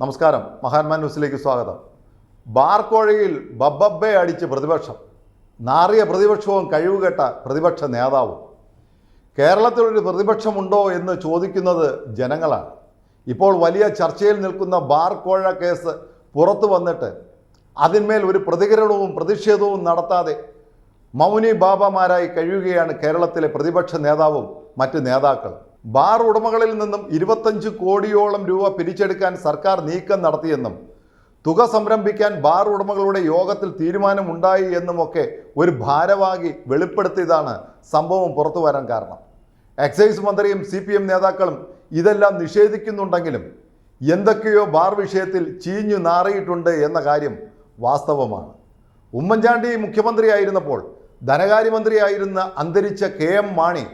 നമസ്കാരം. മഹാന്മാൻ ന്യൂസിലേക്ക് സ്വാഗതം. ബാർക്കോഴയിൽ ബബ്ബബ്ബെ അടിച്ച് പ്രതിപക്ഷം. നാറിയ പ്രതിപക്ഷവും കഴിവുകെട്ട പ്രതിപക്ഷ നേതാവും. കേരളത്തിലൊരു പ്രതിപക്ഷമുണ്ടോ എന്ന് ചോദിക്കുന്നത് ജനങ്ങളാണ്. ഇപ്പോൾ വലിയ ചർച്ചയിൽ നിൽക്കുന്ന ബാർ കോഴ കേസ് പുറത്തു വന്നിട്ട് അതിന്മേൽ ഒരു പ്രതികരണവും പ്രതിഷേധവും നടത്താതെ മൗനി ബാബമാരായി കഴിയുകയാണ് കേരളത്തിലെ പ്രതിപക്ഷ നേതാവും മറ്റ് നേതാക്കളും. ബാർ ഉടമകളിൽ നിന്നും ഇരുപത്തഞ്ച് കോടിയോളം രൂപ പിരിച്ചെടുക്കാൻ സർക്കാർ നീക്കം നടത്തിയെന്നും തുക സംരംഭിക്കാൻ ബാർ ഉടമകളുടെ യോഗത്തിൽ തീരുമാനമുണ്ടായി എന്നുമൊക്കെ ഒരു ഭാരവാഹി വെളിപ്പെടുത്തിയതാണ് സംഭവം പുറത്തു വരാൻ കാരണം. എക്സൈസ് മന്ത്രിയും സി പി എം നേതാക്കളും ഇതെല്ലാം നിഷേധിക്കുന്നുണ്ടെങ്കിലും എന്തൊക്കെയോ ബാർ വിഷയത്തിൽ ചീഞ്ഞു നാറിയിട്ടുണ്ട് എന്ന കാര്യം വാസ്തവമാണ്. ഉമ്മൻചാണ്ടി മുഖ്യമന്ത്രിയായിരുന്നപ്പോൾ ധനകാര്യമന്ത്രിയായിരുന്ന അന്തരിച്ച കെ എം മാണി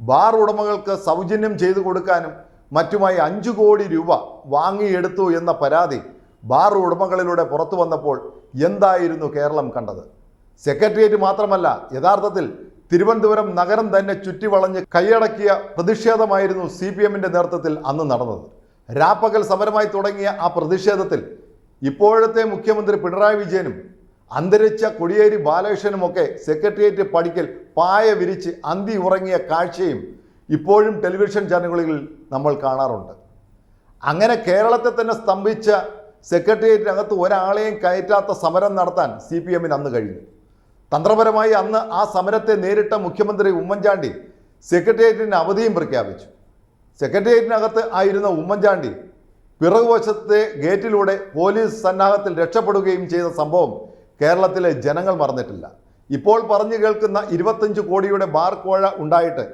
ബാർ ഉടമകൾക്ക് സൗജന്യം ചെയ്തു കൊടുക്കാനും മറ്റുമായി അഞ്ചു കോടി രൂപ വാങ്ങിയെടുത്തു എന്ന പരാതി ബാർ ഉടമകളിലൂടെ പുറത്തു വന്നപ്പോൾ എന്തായിരുന്നു കേരളം കണ്ടത്? സെക്രട്ടേറിയറ്റ് മാത്രമല്ല യഥാർത്ഥത്തിൽ തിരുവനന്തപുരം നഗരം തന്നെ ചുറ്റിവളഞ്ഞ് കൈയടക്കിയ പ്രതിഷേധമായിരുന്നു സി പി എമ്മിന്റെ നേതൃത്വത്തിൽ അന്ന് നടന്നത്. രാപ്പകൽ സമരമായി തുടങ്ങിയ ആ പ്രതിഷേധത്തിൽ ഇപ്പോഴത്തെ മുഖ്യമന്ത്രി പിണറായി വിജയനും അന്തരിച്ച കൊടിയേരി ബാലകൃഷ്ണനുമൊക്കെ സെക്രട്ടേറിയറ്റ് പടിക്കൽ പായ വിരിച്ച് അന്തി ഉറങ്ങിയ കാഴ്ചയും ഇപ്പോഴും ടെലിവിഷൻ ചാനലുകളിൽ നമ്മൾ കാണാറുണ്ട്. അങ്ങനെ കേരളത്തെ തന്നെ സ്തംഭിച്ച സെക്രട്ടേറിയറ്റിനകത്ത് ഒരാളെയും കയറ്റാത്ത സമരം നടത്താൻ സി പി എമ്മിന് അന്ന് കഴിഞ്ഞു. തന്ത്രപരമായി അന്ന് ആ സമരത്തെ നേരിട്ട മുഖ്യമന്ത്രി ഉമ്മൻചാണ്ടി സെക്രട്ടേറിയറ്റിന് അവധിയും പ്രഖ്യാപിച്ചു. സെക്രട്ടേറിയറ്റിനകത്ത് ആയിരുന്ന ഉമ്മൻചാണ്ടി പിറകുവശത്തെ ഗേറ്റിലൂടെ പോലീസ് സന്നാഹത്തിൽ രക്ഷപ്പെടുകയും ചെയ്ത സംഭവം കേരളത്തിലെ ജനങ്ങൾ മറന്നിട്ടില്ല. ഇപ്പോൾ പറഞ്ഞു കേൾക്കുന്ന ഇരുപത്തഞ്ച് കോടിയുടെ ബാർ കോഴ ഉണ്ടായിട്ട്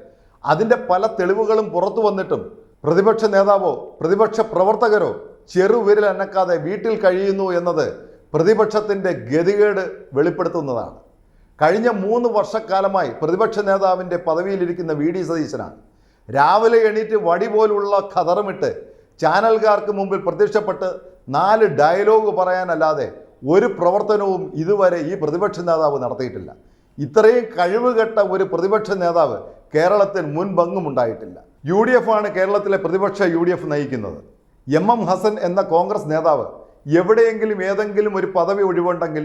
അതിന്റെ പല തെളിവുകളും പുറത്തു വന്നിട്ടും പ്രതിപക്ഷ നേതാവോ പ്രതിപക്ഷ പ്രവർത്തകരോ ചെറുവിരൽ അനക്കാതെ വീട്ടിൽ കഴിയുന്നു എന്നത് പ്രതിപക്ഷത്തിന്റെ ഗതികേട് വെളിപ്പെടുത്തുന്നതാണ്. കഴിഞ്ഞ മൂന്ന് വർഷക്കാലമായി പ്രതിപക്ഷ നേതാവിന്റെ പദവിയിലിരിക്കുന്ന വി ഡി സതീശനാണ്. രാവിലെ എണീറ്റ് വടി പോലുള്ള ഖതറുമിട്ട് ചാനൽകാർക്ക് മുമ്പിൽ പ്രത്യക്ഷപ്പെട്ട് നാല് ഡയലോഗ് പറയാനല്ലാതെ ഒരു പ്രവർത്തനവും ഇതുവരെ ഈ പ്രതിപക്ഷ നേതാവ് നടത്തിയിട്ടില്ല. ഇത്രയും കഴിവുകെട്ട ഒരു പ്രതിപക്ഷ നേതാവ് കേരളത്തിൽ മുൻപങ്ങും ഉണ്ടായിട്ടില്ല യു ഡി എഫ് ആണ് കേരളത്തിലെ പ്രതിപക്ഷ യു ഡി എഫ് നയിക്കുന്നത്. എം എം ഹസൻ എന്ന കോൺഗ്രസ് നേതാവ് എവിടെയെങ്കിലും ഏതെങ്കിലും ഒരു പദവി ഒഴിവുണ്ടെങ്കിൽ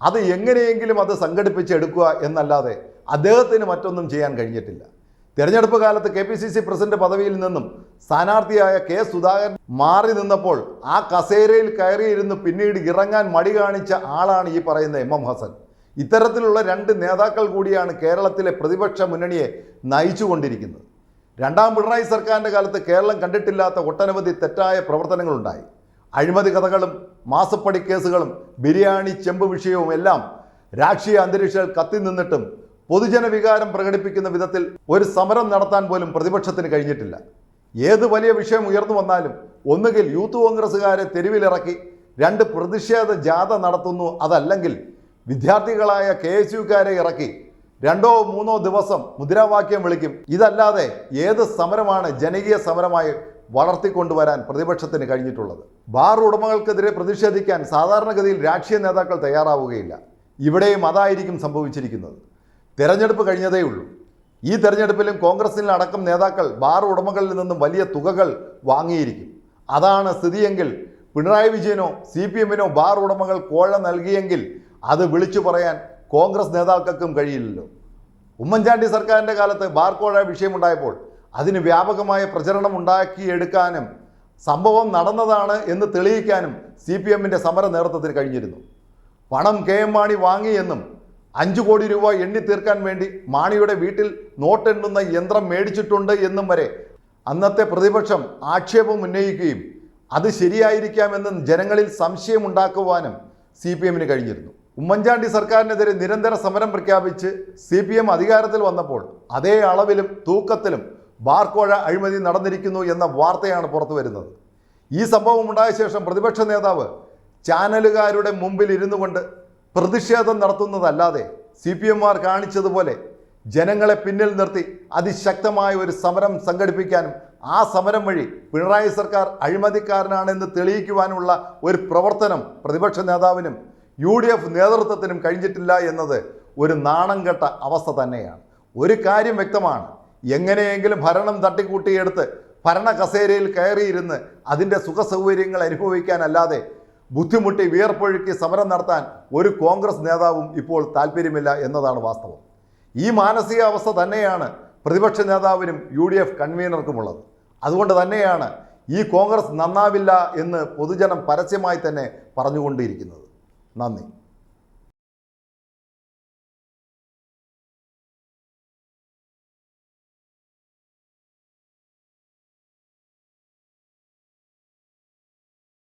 അത് എങ്ങനെയെങ്കിലും അത് സംഘടിപ്പിച്ചെടുക്കുക എന്നല്ലാതെ അദ്ദേഹത്തിന് മറ്റൊന്നും ചെയ്യാൻ കഴിഞ്ഞിട്ടില്ല. തെരഞ്ഞെടുപ്പ് കാലത്ത് K P C C president പദവിയിൽ നിന്നും സ്ഥാനാർത്ഥിയായ കെ സുധാകരൻ മാറി നിന്നപ്പോൾ ആ കസേരയിൽ കയറിയിരുന്ന് പിന്നീട് ഇറങ്ങാൻ മടി കാണിച്ച ആളാണ് ഈ പറയുന്ന എം എം ഹസൻ. ഇത്തരത്തിലുള്ള രണ്ട് നേതാക്കൾ കൂടിയാണ് കേരളത്തിലെ പ്രതിപക്ഷ മുന്നണിയെ നയിച്ചുകൊണ്ടിരിക്കുന്നത്. രണ്ടാം പിണറായി സർക്കാരിന്റെ കാലത്ത് കേരളം കണ്ടിട്ടില്ലാത്ത ഒട്ടനവധി തെറ്റായ പ്രവർത്തനങ്ങളുണ്ടായി. അഴിമതി കഥകളും മാസപ്പടി കേസുകളും ബിരിയാണി ചെമ്പ് വിഷയവും എല്ലാം രാഷ്ട്രീയ അന്തരീക്ഷത്തിൽ കത്തി നിന്നിട്ടും പൊതുജന വികാരം പ്രകടിപ്പിക്കുന്ന വിധത്തിൽ ഒരു സമരം നടത്താൻ പോലും പ്രതിപക്ഷത്തിന് കഴിഞ്ഞിട്ടില്ല. ഏത് വലിയ വിഷയം ഉയർന്നു വന്നാലും ഒന്നുകിൽ യൂത്ത് കോൺഗ്രസ്സുകാരെ തെരുവിലിറക്കി രണ്ട് പ്രതിഷേധ ജാഥ നടത്തുന്നു അതല്ലെങ്കിൽ വിദ്യാർത്ഥികളായ കെ എസ് യുക്കാരെ ഇറക്കി രണ്ടോ മൂന്നോ ദിവസം മുദ്രാവാക്യം വിളിക്കും. ഇതല്ലാതെ ഏത് സമരമാണ് ജനകീയ സമരമായി വളർത്തിക്കൊണ്ടുവരാൻ പ്രതിപക്ഷത്തിന് കഴിഞ്ഞിട്ടുള്ളത്? ബാർ ഉടമകൾക്കെതിരെ പ്രതിഷേധിക്കാൻ സാധാരണഗതിയിൽ രാഷ്ട്രീയ നേതാക്കൾ തയ്യാറാവുകയില്ല. ഇവിടെയും അതായിരിക്കും സംഭവിച്ചിരിക്കുന്നത്. തെരഞ്ഞെടുപ്പ് കഴിഞ്ഞതേ ഉള്ളൂ. ഈ തെരഞ്ഞെടുപ്പിലും കോൺഗ്രസിൽ അടക്കം നേതാക്കൾ ബാർ ഉടമകളിൽ നിന്നും വലിയ തുകകൾ വാങ്ങിയിരിക്കും. അതാണ് സ്ഥിതിയെങ്കിൽ പിണറായി വിജയനോ സി പി എമ്മിനോ ബാർ ഉടമകൾ കോഴ നൽകിയെങ്കിൽ അത് വിളിച്ചു പറയാൻ കോൺഗ്രസ് നേതാക്കൾക്കും കഴിയില്ലല്ലോ. ഉമ്മൻചാണ്ടി സർക്കാരിന്റെ കാലത്ത് ബാർ കോഴ വിഷയമുണ്ടായപ്പോൾ അതിന് വ്യാപകമായ പ്രചരണം ഉണ്ടാക്കിയെടുക്കാനും സംഭവം നടന്നതാണ് എന്ന് തെളിയിക്കാനും സി പി എമ്മിന്റെ സമര നേതൃത്വത്തിന് കഴിഞ്ഞിരുന്നു. പണം കെ എം മാണി വാങ്ങിയെന്നും അഞ്ചു കോടി രൂപ എണ്ണി തീർക്കാൻ വേണ്ടി മാണിയുടെ വീട്ടിൽ നോട്ടെണ്ണുന്ന യന്ത്രം മേടിച്ചിട്ടുണ്ട് എന്നും വരെ അന്നത്തെ പ്രതിപക്ഷം ആക്ഷേപം ഉന്നയിക്കുകയും അത് ശരിയായിരിക്കാമെന്ന് ജനങ്ങളിൽ സംശയമുണ്ടാക്കുവാനും സി പി എമ്മിന് കഴിഞ്ഞിരുന്നു. ഉമ്മൻചാണ്ടി സർക്കാരിനെതിരെ നിരന്തര സമരം പ്രഖ്യാപിച്ച് സി പി എം അധികാരത്തിൽ വന്നപ്പോൾ അതേ അളവിലും തൂക്കത്തിലും ബാർക്കോഴ അഴിമതി നടന്നിരിക്കുന്നു എന്ന വാർത്തയാണ് പുറത്തു വരുന്നത്. ഈ സംഭവം ഉണ്ടായ ശേഷം പ്രതിപക്ഷ നേതാവ് ചാനലുകാരുടെ മുമ്പിൽ ഇരുന്നു കൊണ്ട് പ്രതിഷേധം നടത്തുന്നതല്ലാതെ സി പി എമ്മാർ കാണിച്ചതുപോലെ ജനങ്ങളെ പിന്നിൽ നിർത്തി അതിശക്തമായ ഒരു സമരം സംഘടിപ്പിക്കാനും ആ സമരം വഴി പിണറായി സർക്കാർ അഴിമതിക്കാരനാണെന്ന് തെളിയിക്കുവാനുള്ള ഒരു പ്രവർത്തനം പ്രതിപക്ഷ നേതാവിനും യു ഡി എഫ് നേതൃത്വത്തിനും കഴിഞ്ഞിട്ടില്ല എന്നത് ഒരു നാണം കെട്ട അവസ്ഥ തന്നെയാണ്. ഒരു കാര്യം വ്യക്തമാണ്. എങ്ങനെയെങ്കിലും ഭരണം തട്ടിക്കൂട്ടിയെടുത്ത് ഭരണ കസേരയിൽ കയറിയിരുന്ന് അതിന്റെ സുഖസൗകര്യങ്ങൾ അനുഭവിക്കാനല്ലാതെ ബുദ്ധിമുട്ടി വിയർപ്പൊഴുക്കി സമരം നടത്താൻ ഒരു കോൺഗ്രസ് നേതാവും ഇപ്പോൾ താല്പര്യമില്ല എന്നതാണ് വാസ്തവം. ഈ മാനസികാവസ്ഥ തന്നെയാണ് പ്രതിപക്ഷ നേതാവിനും യു ഡി എഫ് കൺവീനർക്കുമുള്ളത്. അതുകൊണ്ട് തന്നെയാണ് ഈ കോൺഗ്രസ് നന്നാവില്ല എന്ന് പൊതുജനം പരസ്യമായി തന്നെ പറഞ്ഞുകൊണ്ടിരിക്കുന്നത്. നന്ദി.